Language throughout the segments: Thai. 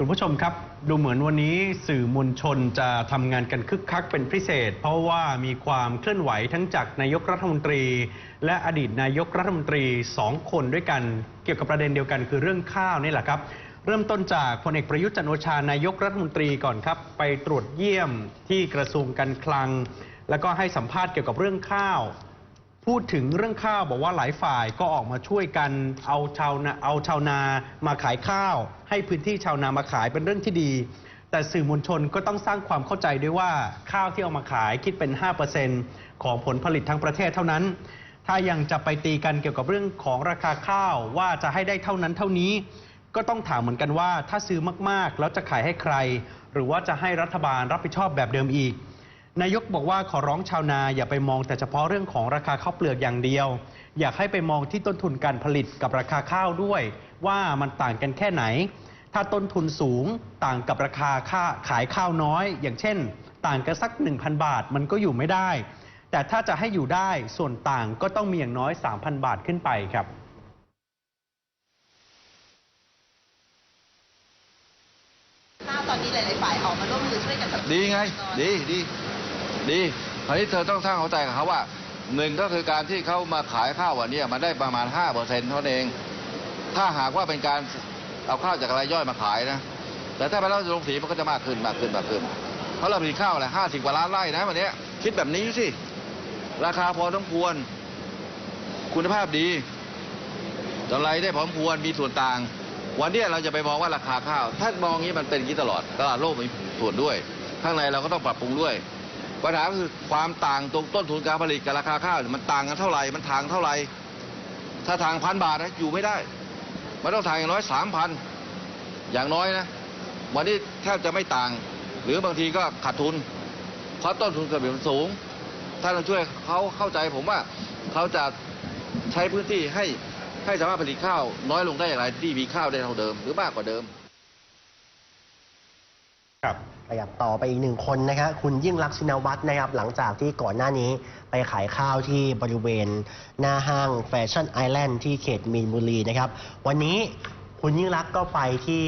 คุณผู้ชมครับ ดูเหมือนวันนี้สื่อมวลชนจะทำงานกันคึกคักเป็นพิเศษ เพราะว่ามีความเคลื่อนไหวทั้งจากนายกรัฐมนตรี และอดีตนายกรัฐมนตรีสองคนด้วยกัน เกี่ยวกับประเด็นเดียวกันคือเรื่องข้าวนี่แหละครับ เริ่มต้นจากพลเอกประยุทธ์จันโอชานายกรัฐมนตรีก่อนครับ ไปตรวจเยี่ยมที่กระทรวงการคลัง แล้วก็ให้สัมภาษณ์เกี่ยวกับเรื่องข้าว พูดถึงเรื่องข้าวบอกว่าหลายฝ่ายก็ออกมาช่วยกันเอาชาวนาเอาชาวนามาขายข้าว ให้พื้นที่ชาวนามาขายเป็นเรื่องที่ดี แต่สื่อมวลชนก็ต้องสร้างความเข้าใจด้วยว่าข้าวที่เอามาขายคิดเป็น 5%ของผลผลิตทั้งประเทศเท่านั้น ถ้ายังจะไปตีกันเกี่ยวกับเรื่องของราคาข้าวว่าจะให้ได้เท่านั้นเท่านี้ ก็ต้องถามเหมือนกันว่า ถ้าซื้อมากๆ แล้วจะขายให้ใคร หรือว่าจะให้รัฐบาลรับผิดชอบแบบเดิมอีก นายกบอกว่าขอร้องชาวนาอย่าไปมองแต่เฉพาะเรื่องของราคาข้าวเปลือกอย่างเดียว อยากให้ไปมองที่ต้นทุนการผลิตกับราคาข้าวด้วย ว่ามันต่างกันแค่ไหน ถ้าต้นทุนสูงต่างกับราคาค่าขายข้าวน้อย อย่างเช่น ต่างกันสัก 1,000 บาทมันก็อยู่ไม่ได้ แต่ถ้าจะให้อยู่ได้ส่วนต่างก็ต้องมีอย่างน้อย 3,000 บาทขึ้นไปครับข้าวตอนนี้หลายๆฝ่ายออกมาร่วมมือช่วยกันสับสนุนดีไงเกษตรกรดีดี ดีคราวนี้เธอต้องสร้างเข้าใจกับเขาว่าหนึ่งก็คือการที่เขามาขายข้าววันนี้มันได้ประมาณ5เปอร์เซ็นต์เท่านั้นเอง ถ้าหากว่าเป็นการเอาข้าวจากรายย่อยมาขายนะ แต่ถ้าไปเล่าลงสีมันก็จะมากขึ้นมากขึ้นมากขึ้น เพราะเราผลิตข้าวอะไรห้าสิบกว่าล้านไร่นะวันนี้คิดแบบนี้สิ ราคาพอสมควร คุณภาพดีกำไรได้พอสมควรมีส่วนต่าง วันนี้เราจะไปมองว่าราคาข้าว ถ้ามองอย่างนี้มันเป็นอย่างนี้ตลอดตลาดโลกมีส่วนด้วย ข้างในเราก็ต้องปรับปรุงด้วย ปัญหาก็คือความต่างตรงต้นทุนการผลิตกับราคาข้าวมันต่างกันเท่าไหร่มันทางเท่าไหร่ถ้าทางพันบาทนะอยู่ไม่ได้มันต้องทางอย่างน้อยสามพันอย่างน้อยนะวันนี้แทบจะไม่ต่าง หรือบางทีก็ขาดทุน เพราะต้นทุนกระบี่มันสูง ถ้าเราช่วยเขาเข้าใจผมว่าเขาจะใช้พื้นที่ให้ให้สามารถผลิตข้าว น้อยลงได้อย่างไรที่มีข้าวได้เท่าเดิมหรือมากกว่าเดิม ครับ ขยับต่อไปอีกหนึ่งคนนะครับคุณยิ่งรักชินวัตรนะครับหลังจากที่ก่อนหน้านี้ไปขายข้าวที่บริเวณ หน้าห้างแฟชั่นไอแลนด์ที่เขตมีนบุรีนะครับ วันนี้คุณยิ่งรักก็ไปที่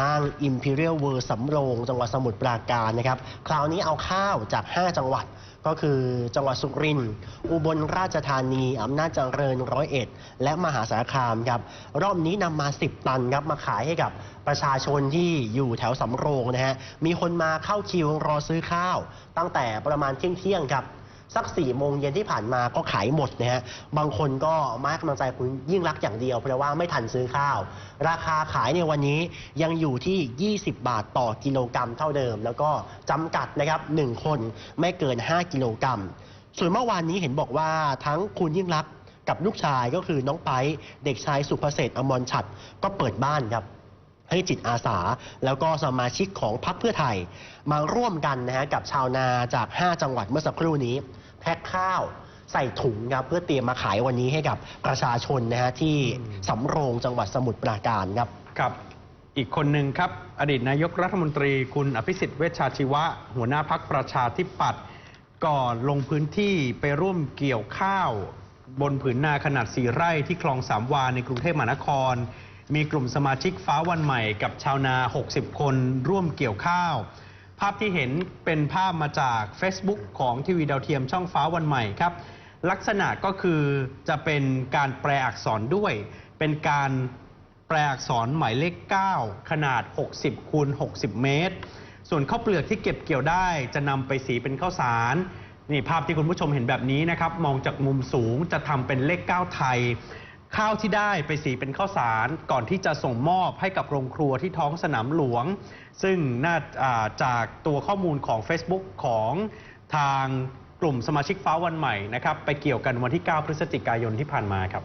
ห้าง Imperial World สำโรงจังหวัดสมุทรปราการนะครับ คราวนี้เอาข้าวจาก 5 จังหวัดก็คือจังหวัดสุรินทร์อุบลราชธานี อำนาจเจริญร้อยเอ็ด และมหาสารคามครับ รอบนี้นำมา 10 ตันครับ มาขายให้กับประชาชนที่อยู่แถวสำโรงนะฮะ มีคนมาเข้าคิวรอซื้อข้าว ตั้งแต่ประมาณเที่ยงเที่ยงครับ สัก4ี่โมงเย็นที่ผ่านมาก็ขายหมดนะฮะบางคนก็มาให้กำลังใจคุณยิ่งรักษณ์อย่างเดียวเพราะว่าไม่ทันซื้อข้าว ราคาขายในวันนี้ยังอยู่ที่ 20 บาทต่อกิโลกรัมเท่าเดิม แล้วก็จำกัดนะครับ1คนไม่เกิน 5 กิโลกรัม ส่วนเมื่อวานนี้เห็นบอกว่าทั้งคุณยิ่งรักษณ์กับลูกชายก็คือน้องไปเด็กชายสุภเศษอมรชัดก็เปิดบ้านครับ ให้จิตอาสา แล้วก็สมาชิกของพรรคเพื่อไทย มาร่วมกันนะฮะกับชาวนาจาก 5 จังหวัดเมื่อสักครู่นี้ แพ็คข้าวใส่ถุงครับเพื่อเตรียมมาขายวันนี้ให้กับประชาชนนะฮะที่สำโรงจังหวัดสมุทรปราการครับครับ อีกคนหนึ่งครับ อดีตนายกรัฐมนตรีคุณอภิสิทธิ์เวชชาชีวะ หัวหน้าพักประชาธิปัตย์ก่อนลงพื้นที่ไปร่วมเกี่ยวข้าว บนผืนนาขนาดสี่ไร่ที่คลองสามวาในกรุงเทพมหานคร มีกลุ่มสมาชิกฟ้าวันใหม่กับชาวนา 60 คนร่วมเกี่ยวข้าว ภาพที่เห็นเป็นภาพมาจาก Facebook ของทีวีดาวเทียมช่องฟ้าวันใหม่ครับ ลักษณะก็คือจะเป็นการแปลอักษรด้วย เป็นการแปลอักษรหมายเลข 9 ขนาด 60คูณ60 เมตร ส่วนข้าวเปลือกที่เก็บเกี่ยวได้จะนำไปสีเป็นข้าวสารนี่ภาพที่คุณผู้ชมเห็นแบบนี้นะครับ มองจากมุมสูงจะทำเป็นเลข 9 ไทย ข้าวที่ได้ไปสีเป็นข้าวสารก่อนที่จะส่งมอบให้กับโรงครัวที่ท้องสนามหลวง ซึ่งน่าจากตัวข้อมูลของ Facebook ของทางกลุ่มสมาชิกฟ้าวันใหม่นะครับไปเกี่ยวกันวันที่ 9 พฤศจิกายนที่ผ่านมาครับ